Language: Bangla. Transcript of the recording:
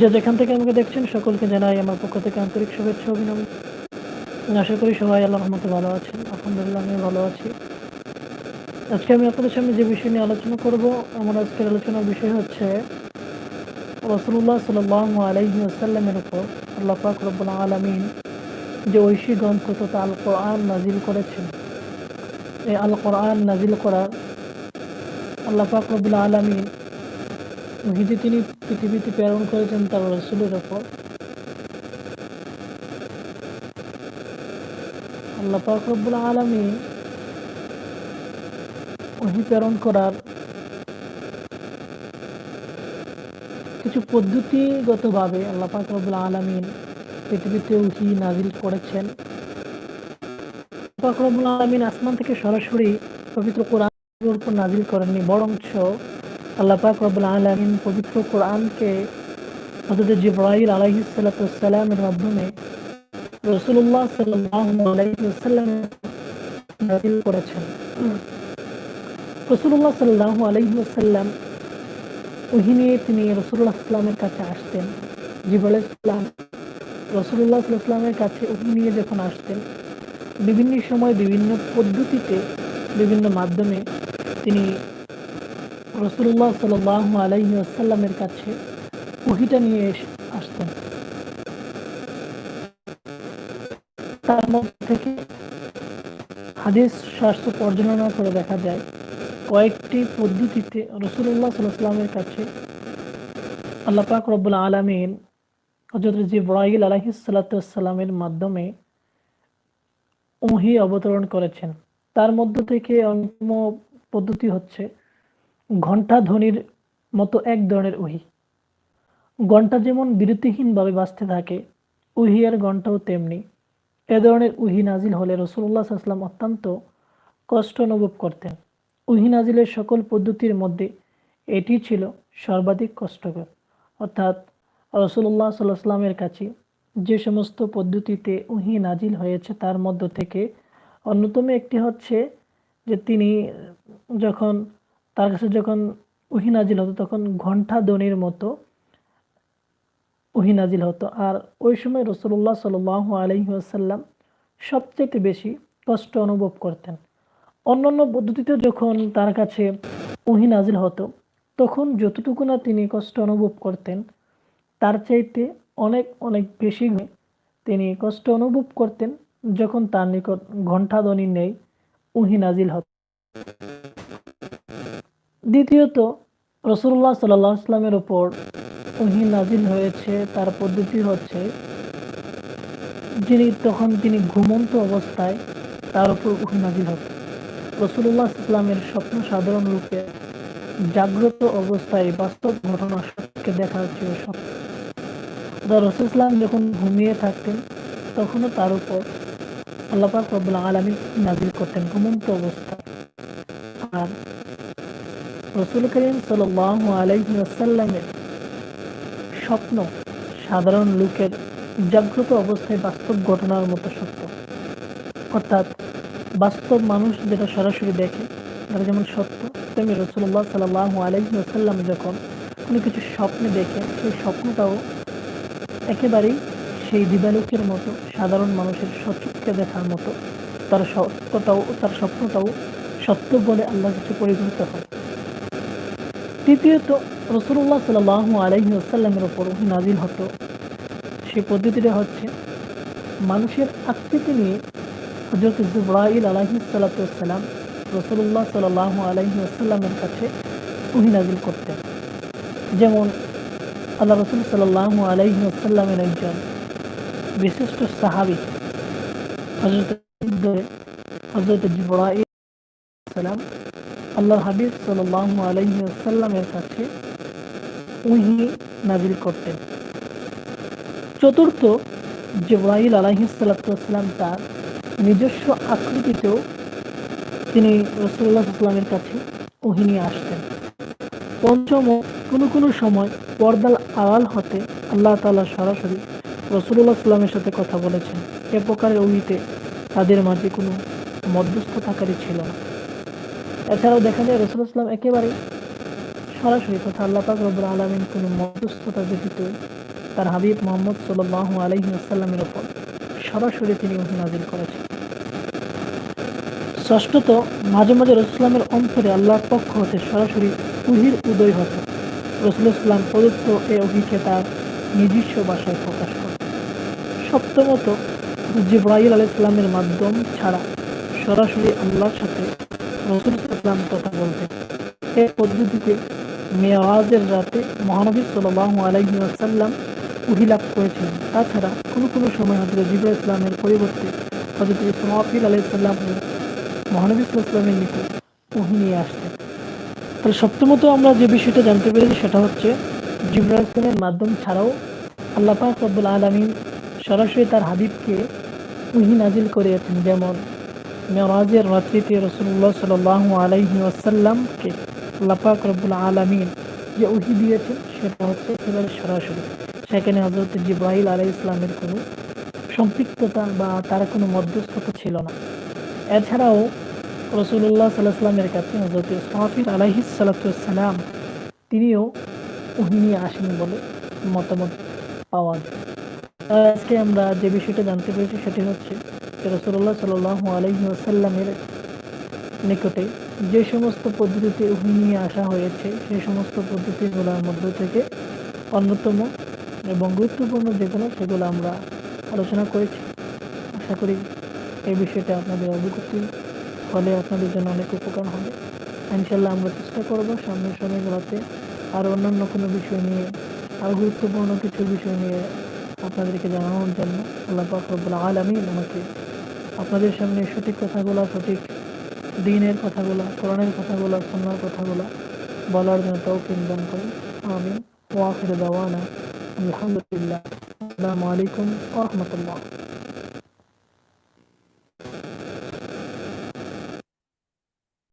যে যেখান থেকে আমাকে দেখছেন, সকলকে জানাই আমার পক্ষ থেকে আন্তরিক শুভেচ্ছা অভিনন্দন। আশা করি সবাই আল্লাহ রহমতে ভালো আছেন। আলহামদুলিল্লাহ আমি ভালো আছি। আজকে আমি আপনাদের সামনে যে বিষয় নিয়ে আলোচনা করব, আমার আজকের আলোচনার বিষয় হচ্ছে রসুল্লাহ সাল আলাইহি আসাল্লামের উপর আল্লাহ পাক আলমিন যে ঐশী গ্রন্থ তথা আল কোরআন নাজিল করেছেন, এই আল কোরআন নাজিল করার আল্লাহ পাক আলমিন ওহিদি তিনি পৃথিবীতে প্রেরণ করেছেন, তার রসুলের ওপর। আল্লাহ পাক রব্বুল আলমিন ওহি প্রেরণ করার কিছু পদ্ধতিগতভাবে আল্লাহ পাক আলমিন পৃথিবীতে উহি নাজিল করেছেন। পাক রব্বুল আলমিন আসমান থেকে সরাসরি পবিত্র কোরআনের উপর নাজিল করেননি, বরঞ্চ আল্লাহ পাক রব্বুল আলমিন পবিত্র কোরআনকে হজরত জিব্রাহিল আলাইহিসালামের মাধ্যমে রসুল্লাহ সাল্লাম নাজিল করেছেন। রসুল্লাহ সাল্লাহ আলহিউসাল্লাম ওহি নিয়ে তিনি রসুল্লাহ ইসলামের কাছে আসতেন। জিবুল ইসলাম রসুল্লাহ ইসলামের কাছে ওহি নিয়ে যখন আসতেন, বিভিন্ন সময় বিভিন্ন পদ্ধতিতে, বিভিন্ন মাধ্যমে তিনি রসুল্লাহ সাল্লাহ আলহি আসাল্লামের কাছে ওহিটা নিয়ে আসতেন। তার মধ্যে থেকে হাদিস শাস্ত্র পর্যালোচনা করে দেখা যায়, কয়েকটি পদ্ধতিতে রসুল্লাহ সাল্লামের কাছে আল্লাহ পাক রব্বুল আলমিন হজরত জিব্রাহিল আলহিসাল্লামের মাধ্যমে ওহি অবতরণ করেছেন। তার মধ্য থেকে অন্যতম পদ্ধতি হচ্ছে ঘণ্টা ধ্বনির মতো এক ধরনের উহি ঘণ্টা যেমন বিরতিহীনভাবে বাঁচতে থাকে উহি আর ঘণ্টাও তেমনি। এ ধরনের উহি নাজিল হলে রসুল্লাহ আসলাম অত্যন্ত কষ্ট অনুভব করতেন। উহি নাজিলের সকল পদ্ধতির মধ্যে এটি ছিল সর্বাধিক কষ্টকর। অর্থাৎ রসুল্লাহ সাল্লাহামের কাছে যে সমস্ত পদ্ধতিতে উহি নাজিল হয়েছে তার মধ্য থেকে অন্যতম একটি হচ্ছে যে তিনি যখন তার কাছে যখন উহি নাজিল হতো, তখন ঘণ্টা দনির মতো উহি নাজিল হতো। আর ওই সময় রসুল্লাহ সাল আলহিহাসাল্লাম সবচেয়ে বেশি কষ্ট অনুভব করতেন। অন্যান্য পদ্ধতিতে যখন তার কাছে উহি নাজিল হতো, তখন যতটুকু না তিনি কষ্ট অনুভব করতেন, তার চাইতে অনেক অনেক বেশি তিনি কষ্ট অনুভব করতেন যখন তার নিকট ঘণ্টাধ্বনি নেই উহি নাজিল হতো। দ্বিতীয়ত রসুল্লাহ সাল্লাহ আসলামের ওপর ওহি নাজিল হয়েছে। তার পদ্ধতি হচ্ছে, যিনি তখন তিনি ঘুমন্ত অবস্থায় তার উপর ওহি নাজিল হবে রসুল্লাহ ইসলামের স্বপ্ন সাধারণ রূপে জাগ্রত অবস্থায় বাস্তব ঘটনা সবকে দেখা হচ্ছে স্বপ্ন রসুল ইসলাম যখন ঘুমিয়ে থাকতেন, তখনও তার উপর আল্লাপাক রব্বুল আলমী নাজিল করতেন ঘুমন্ত অবস্থা আর রসুল করিম সাল আলাইহি স্বপ্ন সাধারণ লোকের জাগ্রত অবস্থায় বাস্তব ঘটনার মতো সত্য। অর্থাৎ বাস্তব মানুষ যেটা সরাসরি দেখে তারা যেমন সত্য, তেমনি রসুল্লাহ সাল্লাহ আলহিম যখন কোনো কিছু স্বপ্নে দেখে, সেই স্বপ্নটাও একেবারেই সেই দিবালোকের মতো, সাধারণ মানুষের সচক্ষে দেখার মতো, তার সত্যটাও তার স্বপ্নটাও সত্য বলে আল্লাহ কিছু পরিগণিত হয়। তৃতীয়ত রসুল্লাহ সাল আলহি আসাল্লামের ওপর নাজিল হতো। সে পদ্ধতিটা হচ্ছে, মানুষের আকৃতি নিয়ে হজরত জুব্রাইল আলহি সাল্লাতাম রসুল্লাহ সাল আলহি আসাল্লামের কাছে উহি নাজিল করতেন। যেমন, আল্লাহ রসুল সাল্লাহ আলহি আসাল্লামের একজন বিশিষ্ট সাহাবি হজরত হজরত জিব্রাইল সালাম আল্লাহ হাবিব সাল্লাহ আলহিসাল্লামের কাছে উহি নাজিল করতেন। চতুর্থ জিব্রাহিল আলাহিসাল্লাম তার নিজস্ব আকৃতিতেও তিনি রসুল্লাহ ইসলামের কাছে উহি নিয়ে আসতেন। পঞ্চম, কোনো কোনো সময় পর্দাল আওয়াল হতে আল্লাহ তালা সরাসরি রসুল্লাহ ইসলামের সাথে কথা বলেছেন। এ প্রকারের উহিতে তাদের মাঝে কোনো মধ্যস্থতাকারী ছিল না। এছাড়াও দেখা যায় রসুল ইসলাম একেবারে সরাসরি তথা আল্লাহ পাক রব্বুল আলমিন কোনো মধ্যস্থতা ব্যতীত তার হাবিব মোহাম্মদ সাল্লাহ আলহি আসাল্লামের ওপর সরাসরি তিনি নাজিল করেছেন। ষষ্ঠত, মাঝে মাঝে রসুলামের অন্তরে আল্লাহর পক্ষ হতে সরাসরি উহির উদয় হতো। রসুল ইসলাম প্রদত্ত এ অভিকে তার নিজস্ব ভাষায় প্রকাশ করে সপ্তমত জিব্রাহিল আলাহ ইসলামের মাধ্যম ছাড়া সরাসরি আল্লাহর সাথে রসুল ইসলাম কথা বলতেন এই পদ্ধতিতে মেয়াজের রাতে মহানবী সাল্লাহ আলাইহি আসাল্লাম উহি লাভ করেছিলেন তাছাড়া কোনো কোনো সময় হজরত জিবরা ইসলামের পরিবর্তে হজরত ইসমাফিল আলাইসাল্লাম মহানবী ইসলামের নিকট উহি নিয়ে আসতেন। তাহলে সপ্তমত আমরা যে বিষয়টা জানতে পেরেছি সেটা হচ্ছে ইসলামের মাধ্যম ছাড়াও আল্লাহ পাক রব্বুল আলমিন সরাসরি তার হাবিবকে উহি নাজিল করিয়েছেন। যেমন মেরাজের রাত্রিতে রসুল্লাহ সাল আলাইহি আসাল্লামকে আল্লাপাক রব্বুল আলমিন যে উহি দিয়েছেন, সেটা হচ্ছে একেবারে সরাসরি। সেখানে হজরত জিব্রাহিল আলাই ইসলামের কোনো সম্পৃক্ততা বা তার কোনো মধ্যস্থতা ছিল না। এছাড়াও রসুল্লাহ সাল্লাহ সাল্লামের কাছে হজরত সাহাফির আলাহি সালাতাম তিনিও উহি নিয়ে আসেন বলে মতামত পাওয়া যায়। আজকে আমরা যে বিষয়টা জানতে পেরেছি, সেটি হচ্ছে রসুল্লাহ সাল আলহি আসাল্লামের নিকটে যে সমস্ত পদ্ধতিতে উহি নিয়ে আসা হয়েছে, সেই সমস্ত পদ্ধতিগুলোর মধ্য থেকে অন্যতম এবং গুরুত্বপূর্ণ যেগুলো, সেগুলো আমরা আলোচনা করেছি। আশা করি এই বিষয়টা আপনাদের অবগতি ফলে আপনাদের জন্য অনেক উপকার হবে। ইনশাল্লাহ আমরা চেষ্টা করব সামনের সময়গুলোতে আর অন্যান্য কোনো বিষয় নিয়ে আরও গুরুত্বপূর্ণ কিছু বিষয় নিয়ে আপনাদেরকে জানানোর জন্য। আল্লাহ পাকরবুল আলমিন আমাকে আপনাদের সামনে সঠিক কথাগুলো সঠিক দিনের কথাগুলো কোরআনের কথাগুলো সন্ন্যার কথাগুলো বলার জন্য তৌফিক দান করেন। আমি ওয়াখির দাওয়ানা। আলহামদুলিল্লাহ। আসসালামু আলাইকুম ওয়া রাহমাতুল্লাহ।